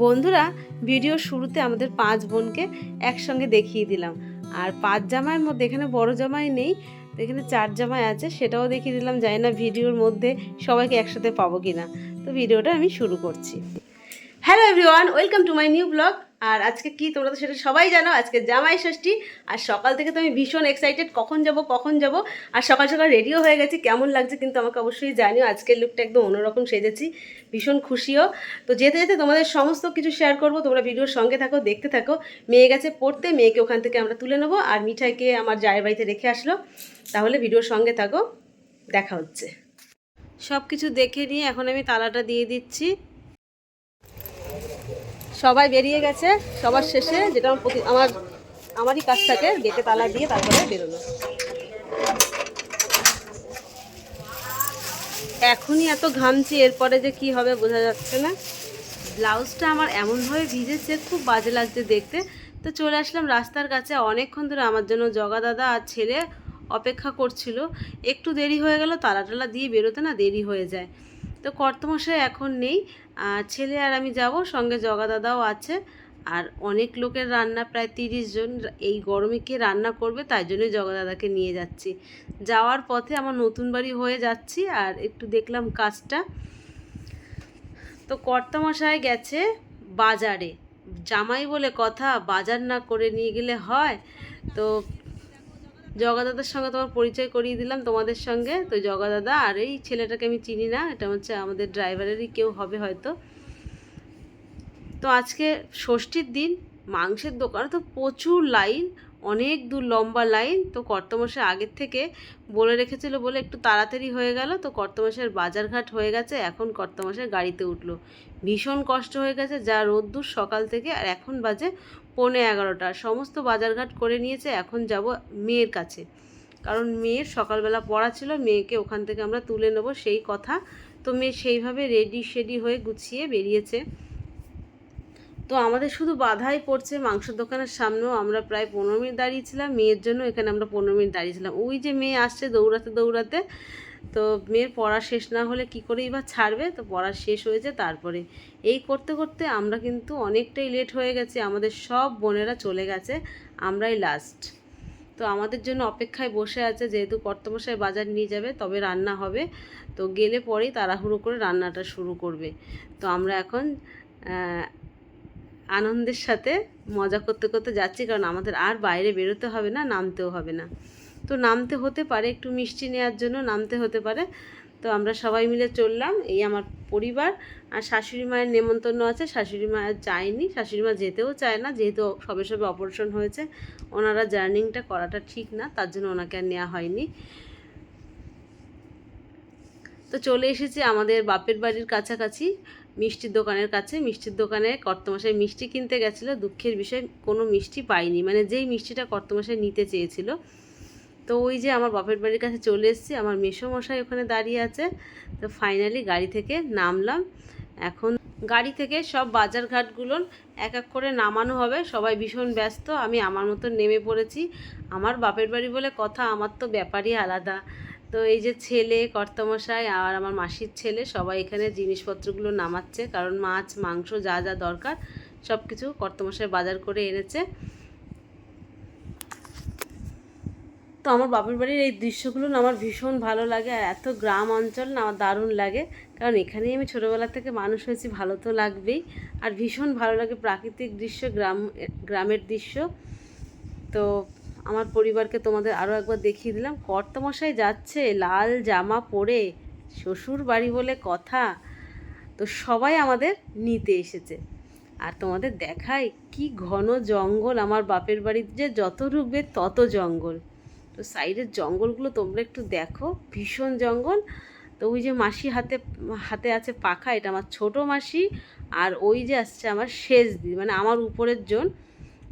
বন্ধুরা ভিডিও শুরুতে আমাদের পাঁচ বোনকে একসঙ্গে দেখিয়ে দিলাম। আর পাঁচ জামাইয়ের মধ্যে এখানে বড় জামাই নেই তো এখানে চার জামাই আছে, সেটাও দেখিয়ে দিলাম। জানি না ভিডিওর মধ্যে সবাইকে একসাথে পাবো কিনা। তো ভিডিওটা আমি শুরু করছি। Hello everyone welcome to my new blog আর আজকে কি তোমরা তো সেটা সবাই জানো, আজকে জামাই ষষ্ঠী। আর সকাল থেকে তো আমি ভীষণ এক্সাইটেড কখন যাব কখন যাব। আর সকাল সকাল রেডিও হয়ে গেছি, কেমন লাগছে কিন্তু আমাকে অবশ্যই জানিও। আজকের লুকটা একদম অন্যরকম সেজেছি, ভীষণ খুশিও। তো যেতে যেতে তোমাদের সমস্ত কিছু শেয়ার করব, তোমরা ভিডিওর সঙ্গে থাকো, দেখতে থাকো। মেয়ে গেছে পড়তে, মেয়েকে ওখান থেকে আমরা তুলে নেব। আর মিঠাইকে আমার জায়ের বাড়িতে রেখে আসলো। তাহলে ভিডিওর সঙ্গে থাকো, দেখা হচ্ছে। সব কিছু দেখে নিয়ে এখন আমি তালাটা দিয়ে দিচ্ছি। সবাই বেরিয়ে গেছে, সবার শেষে যেটা আমার আমার আমারই কাজ থাকে গেটে তালা দিয়ে তারপরে বেরোনো। এখনই এত ঘামছি, এরপরে যে কি হবে বোঝা যাচ্ছে না। ব্লাউজটা আমার এমনভাবে ভিজেছে, খুব বাজে লাগছে দেখতে। তো চলে আসলাম রাস্তার কাছে, অনেকক্ষণ ধরে আমার জন্য জগা দাদা আর ছেলে অপেক্ষা করছিল। একটু দেরি হয়ে গেল, তালা টালা দিয়ে বেরোতে না দেরি হয়ে যায়। তো কর্তমশাই এখন নেই। ছেলে আর আমি যাব, সঙ্গে জগা দাদাও আছে। আর অনেক লোকের রান্না, প্রায় তিরিশ জন এই গরমে কে রান্না করবে, তাই জন্যই জগা দাদাকে নিয়ে যাচ্ছি। যাওয়ার পথে আমার নতুন বাড়ি হয়ে যাচ্ছি, আর একটু দেখলাম কাজটা। তো কর্তামশাই গেছে বাজারে। জামাই বলে কথা, বাজার না করে নিয়ে গেলে হয়। তো জগাদাদার সঙ্গে তোমার পরিচয় করিয়ে দিলাম তোমাদের সঙ্গে। তো জগাদাদা আর এই ছেলেটাকে আমি চিনি না, এটা হচ্ছে আমাদের ড্রাইভারেরই কেউ হবে হয়তো। তো আজকে ষষ্ঠীর দিন, মাংসের দোকানে তো প্রচুর লাইন অনেক দূর লম্বা লাইন। তো কর্তমশাই আগের থেকে বলে রেখেছিল বলে একটু তাড়াতাড়ি হয়ে গেল। তো কর্তমশাইয়ের বাজারঘাট হয়ে গেছে, এখন কর্তমশাই গাড়িতে উঠল। ভীষণ কষ্ট হয়ে গেছে, যা রোদ্দুর সকাল থেকে আর এখন বাজে পৌনে এগারোটা। সমস্ত বাজারঘাট করে নিয়েছে, এখন যাব মেয়ের কাছে। কারণ মেয়ের সকালবেলা পড়া ছিল, মেয়েকে ওখান থেকে আমরা তুলে নেব, সেই কথা। তো মেয়ে সেইভাবে রেডি শেডি হয়ে গুছিয়ে বেরিয়েছে। তো আমাদের শুধু বাধাই পড়ছে মাংসের দোকানের সামনেও। আমরা প্রায় পনেরো মিনিট দাঁড়িয়েছিলাম। মেয়ের জন্য এখানে আমরা পনেরো মিনিট দাঁড়িয়েছিলাম। ওই যে মেয়ে আসছে দৌড়াতে দৌড়াতে, তো মেয়ের পড়া শেষ না হলে কি করেই বা ছাড়বে? তো পড়া শেষ হয়েছে, তারপরে এই করতে করতে আমরা কিন্তু অনেকটাই লেট হয়ে গেছে। আমাদের সব বোনেরা চলে গেছে, আমরাই লাস্ট তো আমাদের জন্য অপেক্ষায় বসে আছে, যেহেতু কর্তমশাই বাজার নিয়ে যাবে, তবে রান্না হবে। তো গেলে পরেই তাড়াহুড়ো করে রান্নাটা শুরু করবে। তো আমরা এখন আনন্দের সাথে মজা করতে করতে যাচ্ছি, কারণ আমাদের আর বাইরে বেরোতে হবে না, নামতেও হবে না। তো নামতে হতে পারে একটু মিষ্টি নেওয়ার জন্য, নামতে হতে পারে। তো আমরা সবাই মিলে চললাম, এই আমার পরিবার আর শাশুড়ি মায়ের নেমন্তন্ন আছে। শাশুড়ি মা যায়নি, শাশুড়ি মা যেতেও চায় না, যেহেতু সবে সবে অপারেশন হয়েছে, ওনারা জার্নিংটা করাটা ঠিক না, তার জন্য ওনাকে আর নেওয়া হয়নি। তো চলে এসেছি আমাদের বাপের বাড়ির কাছাকাছি। মিষ্টির দোকানের কাছে, মিষ্টির দোকানে কর্তমশাই মিষ্টি কিনতে গেছিল, দুঃখের বিষয়, কোনো মিষ্টি পাইনি। মানে যেই মিষ্টিটা কর্তমশাই নিতে চেয়েছিল। তো ওই যে আমার বাপের বাড়ির কাছে চলে এসেছি, আমার মেসোমশাই ওখানে দাঁড়িয়ে আছে। তো ফাইনালি গাড়ি থেকে নামলাম। এখন গাড়ি থেকে সব বাজার ঘাটগুলো এক এক করে নামানো হবে। সবাই ভীষণ ব্যস্ত, আমি আমার মতো নেমে পড়েছি। আমার বাপের বাড়ি বলে কথা, আমার তো ব্যাপারই আলাদা। তো এই যে ছেলে, কর্তামশাই আর আমার মাসির ছেলে সবাই এখানে জিনিসপত্রগুলো নামাচ্ছে। কারণ মাছ, মাংস যা যা দরকার সব কিছু কর্তামশাই বাজার করে এনেছে। তো আমার বাপের বাড়ির এই দৃশ্যগুলো না আমার ভীষণ ভালো লাগে আর এত গ্রাম অঞ্চল না আমার দারুণ লাগে। কারণ এখানেই আমি ছোটোবেলা থেকে মানুষ হয়েছি, ভালো তো লাগবেই। আর ভীষণ ভালো লাগে প্রাকৃতিক দৃশ্য, গ্রাম, গ্রামের দৃশ্য। তো আমার পরিবারকে তোমাদের আরও একবার দেখিয়ে দিলাম। কর্তমশাই যাচ্ছে, লাল জামা পরে, শ্বশুর বাড়ি বলে কথা। তো সবাই আমাদের নিতে এসেছে। আর তোমাদের দেখায় কি ঘন জঙ্গল আমার বাপের বাড়িতে যে যত ঢুকবে তত জঙ্গল। তো সাইডের জঙ্গলগুলো তোমরা একটু দেখো, ভীষণ জঙ্গল। তো ওই যে মাসি হাতে হাতে আছে পাখা, এটা আমার ছোট মাসি, আর ওই যে আসছে আমার শেষ দিদি মানে আমার উপরের জন।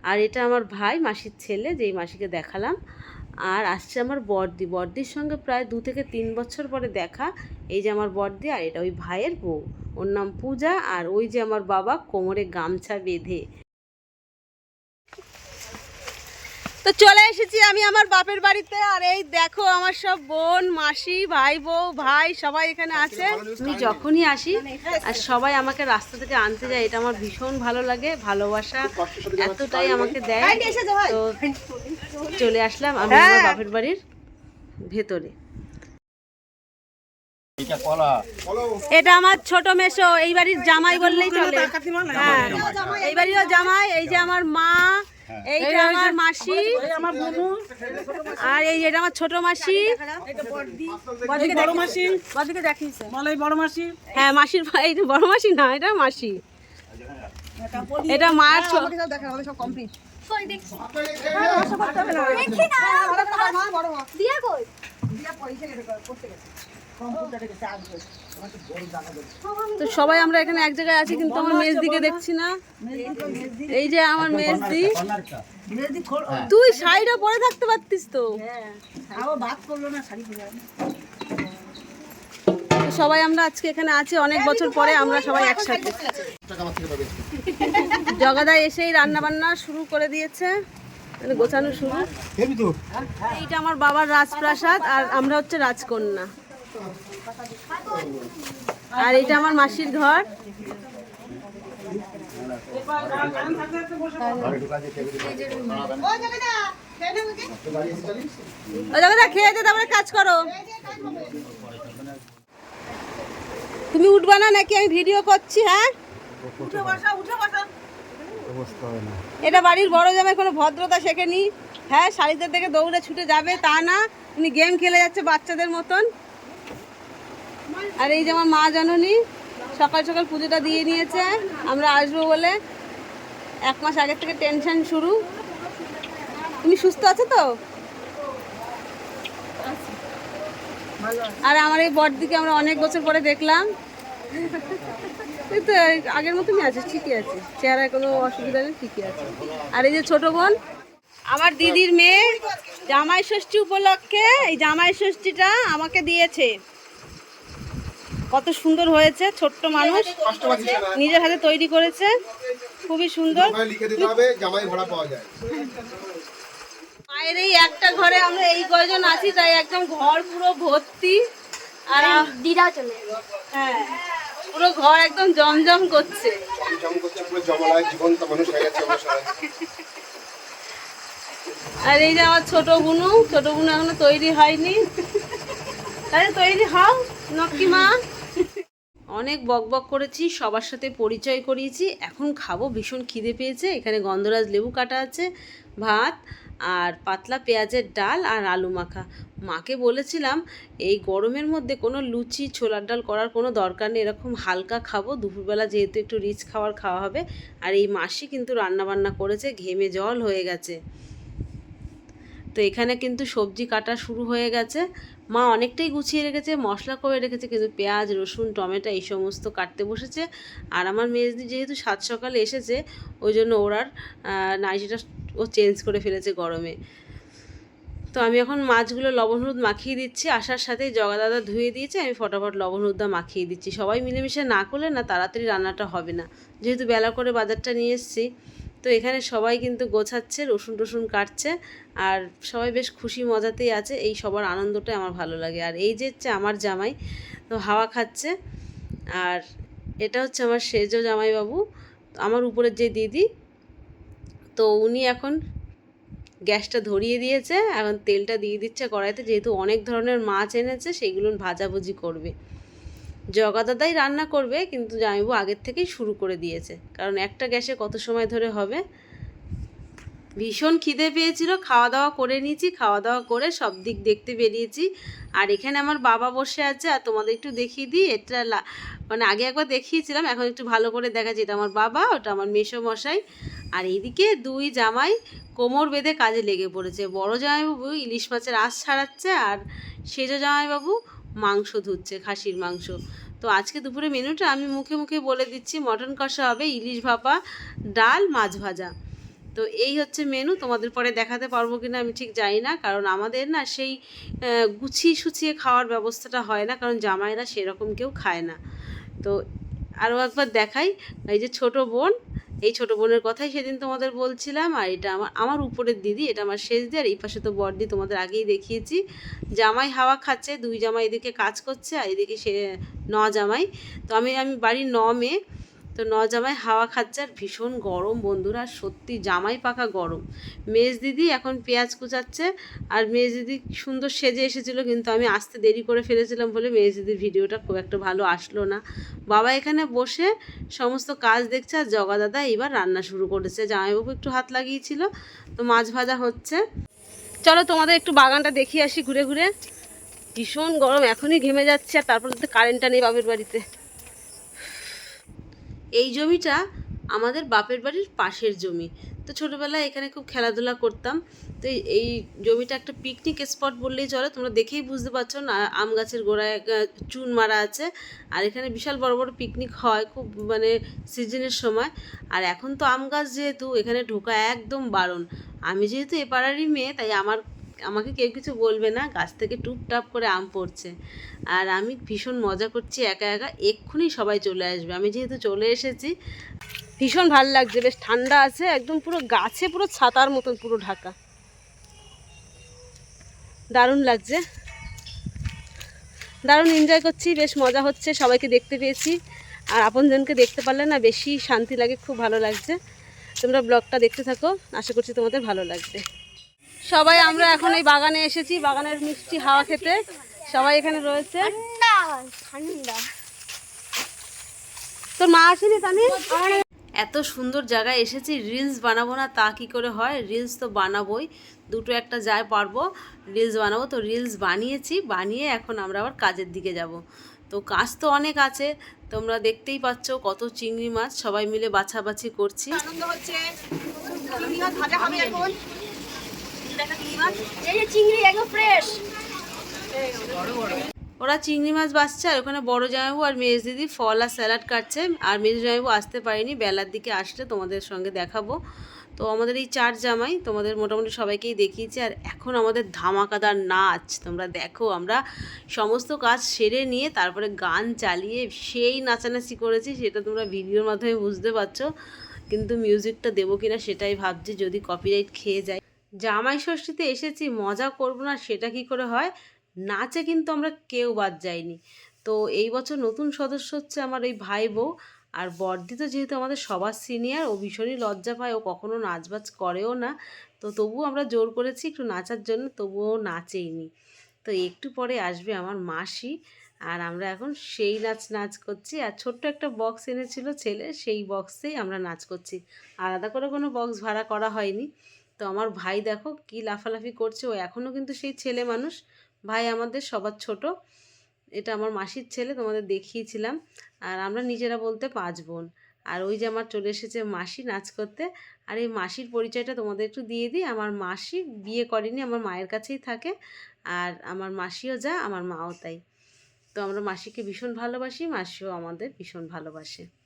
আর এটা আমার ভাই, মাসির ছেলে, যেই মাসিকে দেখালাম। আর আসছে আমার বর্দি। বর্দির সঙ্গে প্রায় দু থেকে তিন বছর পরে দেখা। এই যে আমার বর্দি আর এটা ওই ভাইয়ের বউ। ওর নাম পূজা আর ওই যে আমার বাবা কোমরে গামছা বেঁধে। তো চলে এসেছি আমি আমার বাপের বাড়িতে আর এই দেখো আমার সব বোন মাসি ভাই বউ ভাই সবাই এখানে আছে। আমি যখনই আসি আর সবাই আমাকে রাস্তা থেকে আনতে যায় এটা আমার ভীষণ ভালো লাগে ভালোবাসা এতটাই আমাকে দেয়। তো চলে আসলাম আমি আমার বাপের বাড়ির ভেতরে। এটা আমার ছোট মেশো এই বাড়ির জামাই বললেই চলে। হ্যাঁ। এই বাড়িরও জামাই এই যে আমার মা এইটা আমার মাসি। আর এই যেটা আমার ছোট মাসি। বড় মাসি। বদিকে দেখিয়েছে মালাই বড় মাসি। হ্যাঁ মাসির ভাই এটা বড় মাসি না এটা মাসি। এটা মার ছো- তো সবাই আমরা এখানে এক জায়গায় আছি কিন্তু আমার মেজ দিকে দেখছি না। এই যে আমার মেজদি। তুই শাড়িটা পরে থাকতে পারতিস তো। তো সবাই আমরা আজকে এখানে আছি অনেক বছর পরে আমরা সবাই একসাথে। জগাদা এসেই রান্না বান্না শুরু করে দিয়েছে মানে গোছানো শুরু। এইটা আমার বাবার রাজপ্রাসাদ আর আমরা হচ্ছে রাজকন্যা। আর এটা আমার মাসির ঘর। তারপরে কাজ করো। তুমি উঠবা না নাকি? আমি ভিডিও করছি হ্যাঁ? এটা বাড়ির বড় জামাই, কোনো ভদ্রতা শেখেনি। হ্যাঁ শাড়িতে থেকে দৌড়ে ছুটে যাবে, তা না। উনি গেম খেলে যাচ্ছে বাচ্চাদের মতন। আর এই যে আমার মা জননী সকাল সকাল পুজোটা দিয়ে নিয়েছে, আমরা আসব বলে এক মাস আগের থেকে টেনশন শুরু। তুমি সুস্থ আছো তো? আর আমার এই বড়দিকে আমরা অনেক বছর পরে দেখলাম। তো আগের মতনই আছে ঠিকই আছে চেহারায় কোনো অসুবিধা নেই, ঠিকই আছে আর এই যে ছোট বোন, আমার দিদির মেয়ে জামাই ষষ্ঠী উপলক্ষে এই জামাই ষষ্ঠীটা আমাকে দিয়েছে। কত সুন্দর হয়েছে ছোট্ট মানুষ। নিজের হাতে তৈরি করেছে। খুবই সুন্দর। মায়ের এই একটা ঘরে আমরা এই কয়জন আছি তাই একদম ঘর পুরো ভর্তি। আর দিদা চলে হ্যাঁ পুরো ঘর একদম জমজম করছে। আর এই যে আমার ছোট বুনু ছোট বুনু এখনও তৈরি হয়নি। তাহলে তৈরি হও নকি মা। অনেক বক বক করেছি, সবার সাথে পরিচয় করিয়েছি। এখন খাব, ভীষণ খিদে পেয়েছে। এখানে গন্ধরাজ লেবু কাটা আছে, ভাত আর পাতলা পেঁয়াজের ডাল আর আলু মাখা। মাকে বলেছিলাম, এই গরমের মধ্যে কোনো লুচি, ছোলার ডাল করার কোনো দরকার নেই, এরকম হালকা খাব। দুপুরবেলা যেহেতু একটু রিচ খাবার খাওয়া হবে। আর এই মাসি কিন্তু রান্না বান্না করেছে, ঘেমে জল হয়ে গেছে। তো এখানে কিন্তু সবজি কাটা শুরু হয়ে গেছে। মা অনেকটাই গুছিয়ে রেখেছে, মশলা করে রেখেছে, কিন্তু পেঁয়াজ, রসুন, টমেটো এই সমস্ত কাটতে বসেছে। আর আমার মেজদি যেহেতু সাত সকালে এসেছে, ওই জন্য ওর আর নাইটিটা ও চেঞ্জ করে ফেলেছে গরমে। তো আমি এখন মাছগুলো লবণ হলুদ মাখিয়ে দিচ্ছি, আসার সাথেই জগা দাদা ধুয়ে দিয়েছে, আমি ফটাফট লবণ হলুদটা মাখিয়ে দিচ্ছি। সবাই মিলেমিশে না করলে না তাড়াতাড়ি রান্নাটা হবে না। যেহেতু বেলা করে বাজারটা নিয়ে এসেছি তো এখানে সবাই কিন্তু গোছাচ্ছে, রসুন টসুন কাটছে আর সবাই বেশ খুশি মজাতেই আছে। এই সবার আনন্দটাই আমার ভালো লাগে। আর এই যে হচ্ছে আমার জামাই, তো হাওয়া খাচ্ছে আর এটা হচ্ছে আমার সেজ জামাইবাবু। আমার উপরের যে দিদি, তো উনি এখন গ্যাসটা ধরিয়ে দিয়েছে, এখন তেলটা দিয়ে দিচ্ছে কড়াইতে। যেহেতু অনেক ধরনের মাছ এনেছে সেইগুলো ভাজাভুজি করবে। জগা দাদাই রান্না করবে, কিন্তু জামাইবাবু আগের থেকেই শুরু করে দিয়েছে। কারণ একটা গ্যাসে কত সময় ধরে হবে? ভীষণ খিদে পেয়েছিল খাওয়া দাওয়া করে নিয়েছি খাওয়া দাওয়া করে সব দিক দেখতে বেরিয়েছি। আর এখানে আমার বাবা বসে আছে, আর তোমাদের একটু দেখিয়ে দিই, এটা মানে আগে একবার দেখিয়েছিলাম, এখন একটু ভালো করে দেখাচ্ছি এটা আমার বাবা, ওটা আমার মেসো মশাই আর এইদিকে দুই জামাই কোমর বেঁধে কাজে লেগে পড়েছে। বড় জামাইবাবু ইলিশ মাছের আঁশ ছাড়াচ্ছে, আর সেজো জামাইবাবু মাংস ধুচ্ছে, খাসির মাংস। তো আজকে দুপুরে মেনুটা আমি মুখে মুখে বলে দিচ্ছি, মটন কষা হবে, ইলিশ ভাপা, ডাল, মাছ ভাজা। তো এই হচ্ছে মেনু, তোমাদের পরে দেখাতে পারব কিনা আমি ঠিক জানি না, কারণ আমাদের না সেই গুছিয়ে সুছিয়ে খাওয়ার ব্যবস্থাটা হয় না, কারণ জামাইরা সেরকম কেউ খায় না। তো আরও একবার দেখাই, এই যে ছোট বোন এই ছোট বোনের কথাই সেদিন তোমাদের বলছিলাম, আর এটা আমার আমার উপরের দিদি, এটা আমার শেষ দিয়ে আর এই পাশে তো বড়দি তোমাদের আগেই দেখিয়েছি। জামাই হাওয়া খাচ্ছে, দুই জামাই এদিকে কাজ করছে, আর এদিকে সে, ন জামাই। তো আমি আমি বাড়ির ন মেয়ে তো ন জামাই হাওয়া খাচ্ছে আর ভীষণ গরম বন্ধুরা, সত্যি জামাই পাকা গরম। মেজ দিদি এখন পেঁয়াজ কুচাচ্ছে আর মেজ দিদি সুন্দর সেজে এসেছিল, কিন্তু আমি আসতে দেরি করে ফেলেছিলাম বলে মেজ দিদির ভিডিওটা খুব একটা ভালো আসলো না। বাবা এখানে বসে সমস্ত কাজ দেখছে আর জগা দাদা এবার রান্না শুরু করেছে। জামাইবাবু একটু হাত লাগিয়েছিল, তো মাছ ভাজা হচ্ছে। চলো তোমাদের একটু বাগানটা দেখিয়ে আসি ঘুরে ঘুরে। ভীষণ গরম, এখনই ঘেমে যাচ্ছে আর তারপর তো কারেন্টটা নেই বাপের বাড়িতে। এই জমিটা আমাদের বাপের বাড়ির পাশের জমি। তো ছোটোবেলায় এখানে খুব খেলাধুলা করতাম। তো এই- জমিটা একটা পিকনিক স্পট বললেই চলে। তোমরা দেখেই বুঝতে পারছ না, আম গাছের গোড়ায় চুন মারা আছে। আর এখানে বিশাল বড় বড় পিকনিক হয় খুব মানে সিজনের সময়। আর এখন তো আম গাছ যেহেতু, এখানে ঢোকা একদম বারণ। আমি যেহেতু এ পাড়ারই মেয়ে, তাই আমার আমাকে কেউ কিছু বলবে না, গাছ থেকে টুপটাপ করে আম পড়ছে। আর আমি ভীষণ মজা করছি, একা একা এক্ষুনি সবাই চলে আসবে। আমি যেহেতু চলে এসেছি, ভীষণ ভালো লাগছে, বেশ ঠান্ডা আছে, একদম পুরো গাছে পুরো ছাতার মতন পুরো ঢাকা। দারুণ লাগছে। দারুণ এনজয় করছি, বেশ মজা হচ্ছে, সবাইকে দেখতে পেয়েছি। আর আপনজনকে দেখতে পারলে না বেশি শান্তি লাগে, খুব ভালো লাগছে। তোমরা ব্লগটা দেখতে থাকো, আশা করছি তোমাদের ভালো লাগবে। সবাই আমরা এখন এই বাগানে এসেছি বাগানের মিষ্টি হাওয়া খেতে। সবাই এখানে রয়েছে। তোর মা আসেনি তানি? এত সুন্দর জায়গায় এসেছি রিলস বানাবো না তা কি করে হয়? রিলস তো বানাবোই দুটো একটা যায় পারব রিলস বানাবো। তো রিলস বানিয়েছি বানিয়ে এখন আমরা আবার কাজের দিকে যাব। তো কাজ তো অনেক আছে তোমরা দেখতেই পাচ্ছ কত চিংড়ি মাছ সবাই মিলে বাছাবাছি করছি। আনন্দ হচ্ছে। ভাজা হবে এখন। ওরা চিংড়ি মাছ বাছছে আর ওখানে বড় জামাইবু আর মেজ দিদি ফল আর স্যালাড কাটছে। আর মেজ জামাইবু আসতে পারেনি, বেলার দিকে আসলে তোমাদের সঙ্গে দেখাবো। তো আমাদের এই চার জামাই, তোমাদের মোটামুটি সবাইকেই দেখিয়েছি। আর এখন আমাদের ধামাকাদার নাচ, তোমরা দেখো, আমরা সমস্ত কাজ সেরে নিয়ে তারপরে গান চালিয়ে সেই নাচানাচি করেছি, সেটা তোমরা ভিডিওর মাধ্যমে বুঝতে পারছ। কিন্তু মিউজিকটা দেবো কিনা সেটাই ভাবছি, যদি কপিরাইট খেয়ে যায়। জামাই ষষ্ঠীতে এসেছি, মজা করব না, সেটা কি করে হয়? নাচে কিন্তু আমরা কেউ বাদ যাইনি। তো এই বছর নতুন সদস্য হচ্ছে আমার ওই ভাই বউ আর বর্দি তো যেহেতু আমাদের সবার সিনিয়র ও ভীষণই লজ্জা পায়, ও কখনো নাচবাজ করেও না। তো তবুও আমরা জোর করেছি একটু নাচার জন্য, তবুও নাচেইনি। তো একটু পরে আসবে আমার মাসি, আর আমরা এখন সেই নাচ নাচ করছি। আর ছোট্ট একটা বক্স এনেছিল ছেলে, সেই বক্সেই আমরা নাচ করছি। আলাদা করে কোনো বক্স ভাড়া করা হয়নি। তো আমার ভাই দেখো কি লাফালাফি করছে, ও এখনও কিন্তু সেই ছেলে মানুষ। ভাই আমাদের সবার ছোট, এটা আমার মাসির ছেলে, তোমাদের দেখিয়েছিলাম। আর আমরা নিজেরা বলতে পাঁচ বোন। আর ওই যে আমার চলে এসেছে মাসি নাচ করতে, আর এই মাসির পরিচয়টা তোমাদের একটু দিয়ে দিই। আমার মাসি বিয়ে করেনি, আমার মায়ের কাছেই থাকে, আর আমার মাসিও যা, আমার মাও তাই। তো আমরা মাসিকে ভীষণ ভালোবাসি, মাসিও আমাদের ভীষণ ভালোবাসে।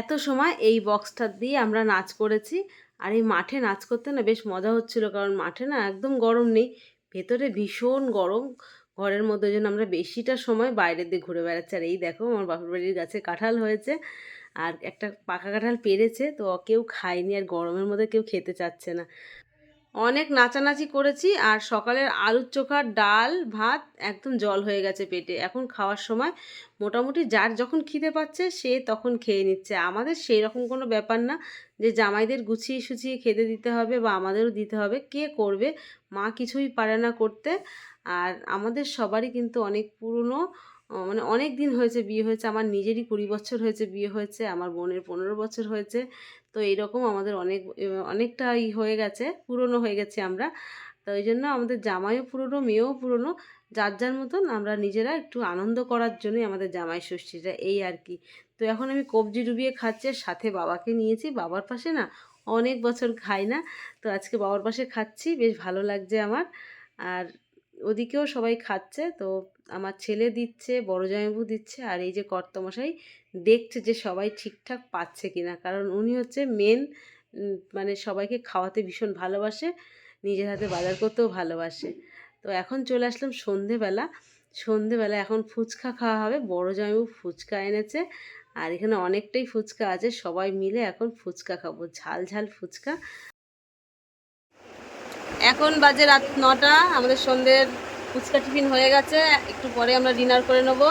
এত সময় এই বক্সটা দিয়ে আমরা নাচ করেছি, আর এই মাঠে নাচ করতে না বেশ মজা হচ্ছিল, কারণ মাঠে না একদম গরম নেই, ভেতরে ভীষণ গরম। ঘরের মধ্যে জন্য আমরা বেশিটা সময় বাইরের দিয়ে ঘুরে বেড়াচ্ছি। আর এই দেখো, আমার বাপের বাড়ির গাছে কাঁঠাল হয়েছে আর একটা পাকা কাঁঠাল পেরেছে, তো কেউ খায়নি আর গরমের মধ্যে কেউ খেতে চাচ্ছে না। অনেক নাচানাচি করেছি আর সকালের আলুর চোখা ডাল, ভাত একদম জল হয়ে গেছে পেটে। এখন খাওয়ার সময় মোটামুটি যার যখন খিদে পাচ্ছে সে তখন খেয়ে নিচ্ছে। আমাদের সেই রকম কোনো ব্যাপার না যে জামাইদের গুছিয়ে সুছিয়ে খেতে দিতে হবে বা আমাদেরও দিতে হবে। কে করবে? মা কিছুই পারে না করতে। আর আমাদের সবারই কিন্তু অনেক পুরনো মানে অনেক দিন হয়েছে বিয়ে হয়েছে আমার নিজেরই কুড়ি বছর হয়েছে বিয়ে হয়েছে আমার বোনের পনেরো বছর হয়েছে তো এইরকম আমাদের অনেক আহ, অনেকটা ই হয়ে গেছে পুরনো হয়ে গেছে আমরা তো ওই জন্য আমাদের জামাইও পুরনো মেয়েও পুরনো যার যার মতন আমরা নিজেরা একটু আনন্দ করার জন্যই আমাদের জামাই ষষ্ঠীটা এই আর কি। তো এখন আমি কবজি ডুবিয়ে খাচ্ছি সাথে বাবাকে নিয়েছি বাবার পাশে না অনেক বছর খাই না তো আজকে বাবার পাশে খাচ্ছি বেশ ভালো লাগছে আমার আর ওদিকেও সবাই খাচ্ছে, তো আমার ছেলে দিচ্ছে, বড় জামাইবু দিচ্ছে, আর এই যে কর্তমশাই দেখছে যে সবাই ঠিকঠাক পাচ্ছে কিনা। কারণ উনি হচ্ছে মেন মানে সবাইকে খাওয়াতে ভীষণ ভালোবাসে, নিজের হাতে বাজার করতেও ভালোবাসে। তো এখন চলে আসলাম সন্ধেবেলা। সন্ধেবেলা এখন ফুচকা খাওয়া হবে, বড় জামাইবু ফুচকা এনেছে, আর এখানে অনেকটাই ফুচকা আছে, সবাই মিলে এখন ফুচকা খাব, ঝাল ঝাল ফুচকা। এখন বাজে রাত নটা আমাদের সন্ধ্যের ফুচকা টিফিন হয়ে গেছে একটু পরে আমরা ডিনার করে নেব।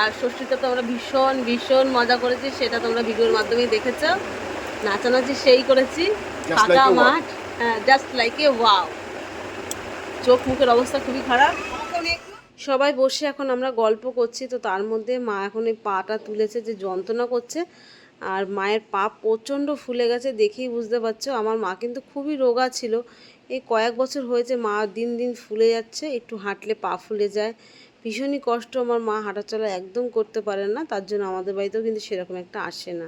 আর ষষ্ঠীতে তো আমরা ভীষণ ভীষণ মজা করেছি সেটা তোমরা ভিডিওর মাধ্যমেই দেখেছ। নাচানাচি সেই করেছি ফাঁকা. মাঠ হ্যাঁ জাস্ট লাইক এ ওয়াও চোখ মুখের অবস্থা খুবই খারাপ। সবাই বসে এখন আমরা গল্প করছি তো তার মধ্যে মা এখন এই পাটা তুলেছে যে যন্ত্রণা করছে আর মায়ের পা প্রচণ্ড ফুলে গেছে দেখেই বুঝতে পারছ। আমার মা কিন্তু খুবই রোগা ছিল এই কয়েক বছর হয়েছে, মা দিন দিন ফুলে যাচ্ছে, একটু হাঁটলে পা ফুলে যায়। ভীষণই কষ্ট, আমার মা হাঁটাচলা একদম করতে পারে না, তার জন্য আমাদের বাড়িতেও কিন্তু সেরকম একটা আসে না।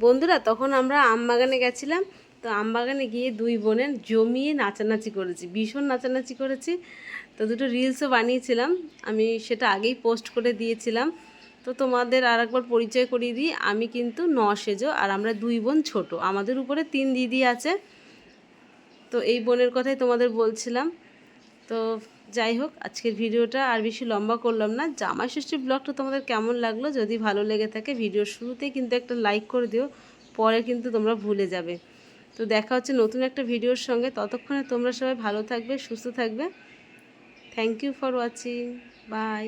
বন্ধুরা, তখন আমরা আমবাগানে গেছিলাম, তো আমবাগানে গিয়ে দুই বোনের জমিয়ে নাচানাচি করেছি, ভীষণ নাচানাচি করেছি। তো দুটো রিলসও বানিয়েছিলাম, আমি সেটা আগেই পোস্ট করে দিয়েছিলাম। তো তোমাদের আর একবার পরিচয় করিয়ে দিই, আমি কিন্তু ন সেজো আর আমরা দুই বোন ছোট, আমাদের উপরে তিন দিদি আছে। তো এই বোনের কথাই তোমাদের বলছিলাম। তো যাই হোক, আজকের ভিডিওটা আর বেশি লম্বা করলাম না। জামাই ষষ্ঠীর ব্লগটা তোমাদের কেমন লাগল? যদি ভালো লেগে থাকে, ভিডিওর শুরুতেই কিন্তু একটা লাইক করে দিও, পরে কিন্তু তোমরা ভুলে যাবে। তো দেখা হচ্ছে নতুন একটা ভিডিওর সঙ্গে। ততক্ষণে তোমরা সবাই ভালো থাকবে, সুস্থ থাকবে। Thank you for watching bye